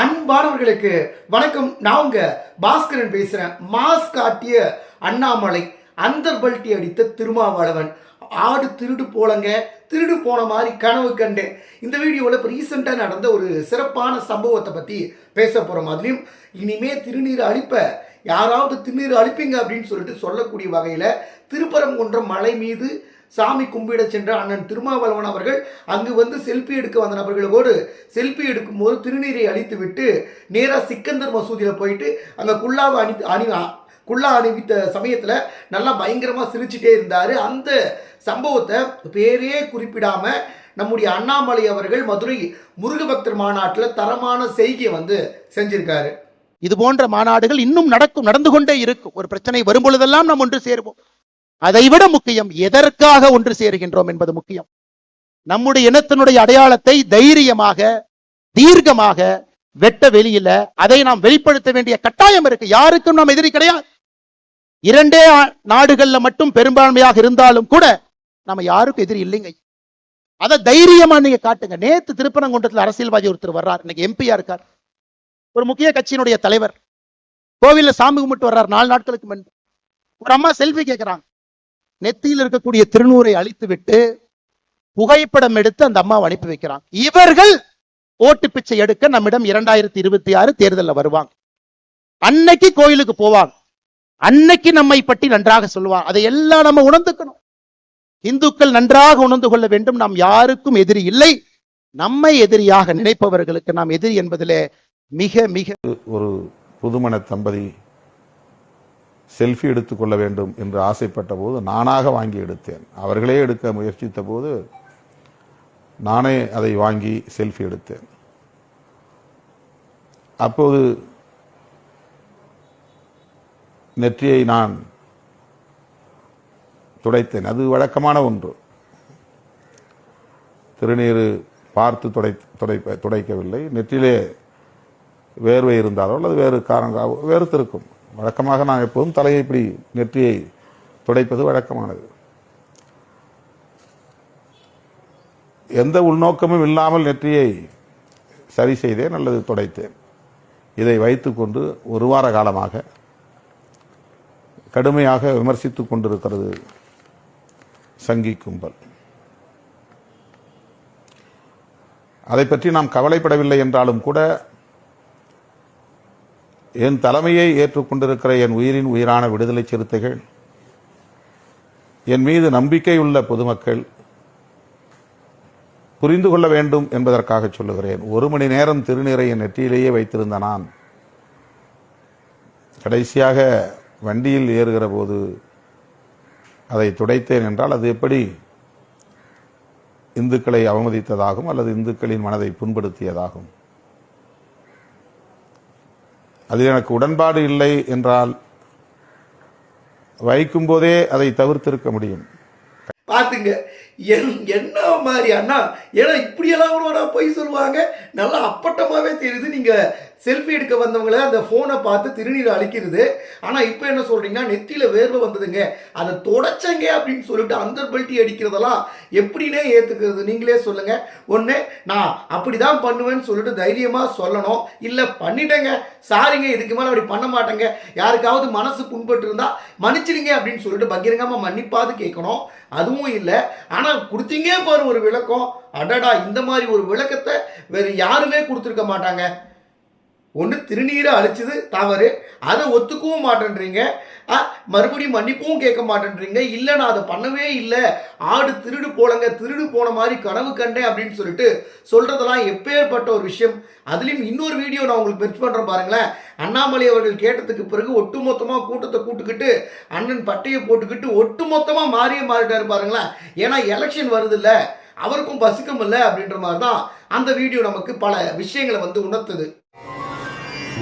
அன்பானவர்களுக்கு வணக்கம். நான் உங்க பாஸ்கரன் பேசுறேன். மாஸ் காட்டிய அண்ணாமலை அந்தர் பல்ட்டி அடித்த திருமாவளவன். ஆடு திருடு போலங்க. திருடு போன மாதிரி கனவு கண்டேன். இந்த வீடியோவில் இப்போ ரீசெண்டாக நடந்த ஒரு சிறப்பான சம்பவத்தை பற்றி பேச போகிறோம் அதுலேயும் இனிமே திருநீர் அழிப்ப யாராவது திருநீர் அழிப்பீங்க அப்படின்னு சொல்லிட்டு சொல்லக்கூடிய வகையில் திருப்பரங்குன்றம் மலை மீது சாமி கும்பிட சென்ற அண்ணன் திருமாவளவன் அவர்கள் அங்கு வந்து செல்ஃபி எடுக்க வந்த நபர்களோடு செல்ஃபி எடுக்கும்போது திருநீரை அழித்து விட்டு நேராக சிக்கந்தர் மசூதியில் போயிட்டு அங்கே குல்லாவை அணி அணி குல்லா அணிவித்த சமயத்தில் நல்லா பயங்கரமாக சிரிச்சிட்டே இருந்தார். அந்த சம்பவத்தை பேரே குறிப்பிடாம நம்முடைய அண்ணாமலை அவர்கள் மதுரை முருகபக்தர் மாநாட்டில் தரமான செய்தியை வந்து செஞ்சிருக்காரு. இது போன்ற மாநாடுகள் இன்னும் நடக்கும் நடந்து கொண்டே இருக்கும். ஒரு பிரச்சனை வரும் பொழுதெல்லாம் நாம் ஒன்று சேருவோம். அதைவிட முக்கியம் எதற்காக ஒன்று சேருகின்றோம் என்பது முக்கியம். நம்முடைய இனத்தினுடைய அடையாளத்தை தைரியமாக தீர்க்கமாக வெட்ட வெளியில அதை நாம் வெளிப்படுத்த வேண்டிய கட்டாயம் இருக்கு. யாருக்கும் நாம் எதிரி கிடையாது. இரண்டே நாடுகள்ல மட்டும் பெரும்பான்மையாக இருந்தாலும் கூட நம்ம யாருக்கும் எதிரி இல்லைங்க. அதை தைரியமா நீங்க காட்டுங்க. நேத்து திருப்பரங்குன்றத்தில் அரசியல்வாதி ஒருத்தர் வர்றார். இன்னைக்கு எம்பியா இருக்கார். ஒரு முக்கிய கட்சியினுடைய தலைவர். கோவில்ல சாமி கும்பிட்டு வர்றார். நாலு நாட்களுக்கு முன்பு. ஒரு அம்மா செல்ஃபி கேட்கிறாங்க நெத்தியில் இருக்கக்கூடிய திருநூரை அழித்து விட்டு புகைப்படம் எடுத்து அந்த அம்மாவை அனுப்பி வைக்கிறான். இவர்கள் ஓட்டு பிச்சை எடுக்க நம்மிடம் இரண்டாயிரத்தி இருபத்தி ஆறு தேர்தலில் வருவாங்க. அன்னைக்கு கோயிலுக்கு போவாங்க. அன்னைக்கு நம்மை பற்றி நன்றாக சொல்லுவாங்க. அதை எல்லாம் நம்ம உணர்ந்துக்கணும். இந்துக்கள் நன்றாக உணர்ந்து கொள்ள வேண்டும். நாம் யாருக்கும் எதிரி இல்லை. நம்மை எதிரியாக நினைப்பவர்களுக்கு நாம் எதிரி என்பதிலே மிக மிக ஒரு புதுமண தம்பதி செல்ஃபி எடுத்துக்கொள்ள வேண்டும் என்று ஆசைப்பட்ட போது நானாக வாங்கி எடுத்தேன். அவர்களே எடுக்க முயற்சித்த போது நானே அதை வாங்கி செல்ஃபி எடுத்தேன். அப்போது நெற்றியை நான் துடைத்தேன். அது வழக்கமான ஒன்று. திருநீர் பார்த்து துடை துடைப்ப துடைக்கவில்லை. நெற்றிலே வேர்வை இருந்தாலோ அல்லது வேறு காரணம் வேறுத்திருக்கும். வழக்கமாக நான் எப்போதும் தலையை இப்படி நெற்றியை துடைப்பது வழக்கமானது. எந்த உள்நோக்கமும் இல்லாமல் நெற்றியை சரி செய்தேன் அல்லது துடைத்தேன். இதை வைத்துக்கொண்டு ஒரு வார காலமாக கடுமையாக விமர்சித்துக் கொண்டிருக்கிறது சங்கி கும்பல். அதை பற்றி நாம் கவலைப்படவில்லை என்றாலும் கூட என் தலைமையை ஏற்றுக்கொண்டிருக்கிற என் உயிரின் உயிரான விடுதலை சிறுத்தைகள் என் மீது நம்பிக்கையுள்ள பொதுமக்கள் புரிந்து கொள்ள வேண்டும் என்பதற்காக சொல்லுகிறேன். ஒரு மணி நேரம் திருநீரை என் நெற்றியிலேயே வைத்திருந்த நான் கடைசியாக வண்டியில் ஏறுகிற போது அதை துடைத்தேன் என்றால் அது எப்படி இந்துக்களை அவமதித்ததாகும் அல்லது இந்துக்களின் மனதை புண்படுத்தியதாகும்? அதில் எனக்கு உடன்பாடு இல்லை என்றால் வைக்கும் போதே அதை தவிர்த்திருக்க முடியும். பார்த்துங்க என் என்ன மாதிரி அண்ணா? ஏன்னா இப்படியெல்லாம் கூட போய் சொல்லுவாங்க. நல்லா அப்பட்டமாகவே தெரியுது. நீங்கள் செல்ஃபி எடுக்க வந்தவங்கள அந்த ஃபோனை பார்த்து திருநீர் அழிக்கிறது. ஆனால் இப்போ என்ன சொல்கிறீங்கன்னா நெத்தியில் வேர்வை வந்ததுங்க. அதை தொடச்சங்க அப்படின்னு சொல்லிட்டு அந்த பெல்ட்டி அடிக்கிறதெல்லாம் எப்படின்னே ஏற்றுக்கிறது நீங்களே சொல்லுங்கள் ஒன்று நான் அப்படி தான் பண்ணுவேன்னு சொல்லிட்டு தைரியமாக சொல்லணும். இல்லை பண்ணிட்டேங்க. சாரிங்க இதுக்கு மேலே அப்படி பண்ண மாட்டேங்க. யாருக்காவது மனசு புண்பட்டு இருந்தால் மன்னிச்சிடுங்க அப்படின்னு சொல்லிட்டு பகிரங்கமாக மன்னிப்பாது கேட்கணும். அதுவும் இல்லை. ஆனால் கொடுத்தீங்க பாரு ஒரு விளக்கம். அடடா இந்த மாதிரி ஒரு விளக்கத்தை வேறு யாருமே கொடுத்துருக்க மாட்டாங்க. ஒன்று திருநீரை அழிச்சது தவறு. அதை ஒத்துக்கவும் மாட்டேன்றீங்க. மறுபடியும் மன்னிப்பும் கேட்க மாட்டேன்றீங்க. இல்லை நான் அதை பண்ணவே இல்லை. ஆடு திருடு போலங்க திருடு போன மாதிரி கனவு கண்டேன் அப்படின்னு சொல்லிட்டு சொல்றதெல்லாம் எப்பேற்பட்ட ஒரு விஷயம். அதுலேயும் இன்னொரு வீடியோ நான் உங்களுக்கு பெற்று பண்ணுறேன் பாருங்களேன். அண்ணாமலை அவர்கள் கேட்டதுக்கு பிறகு ஒட்டுமொத்தமாக கூட்டத்தை கூட்டுக்கிட்டு அண்ணன் பட்டையை போட்டுக்கிட்டு ஒட்டுமொத்தமாக மாறியே மாறிட்டார் பாருங்களேன். ஏன்னா எலெக்ஷன் வருதுல்ல. அவருக்கும் பசிக்கும் இல்லை அப்படின்ற மாதிரி தான் அந்த வீடியோ நமக்கு பல விஷயங்களை வந்து உணர்த்துது.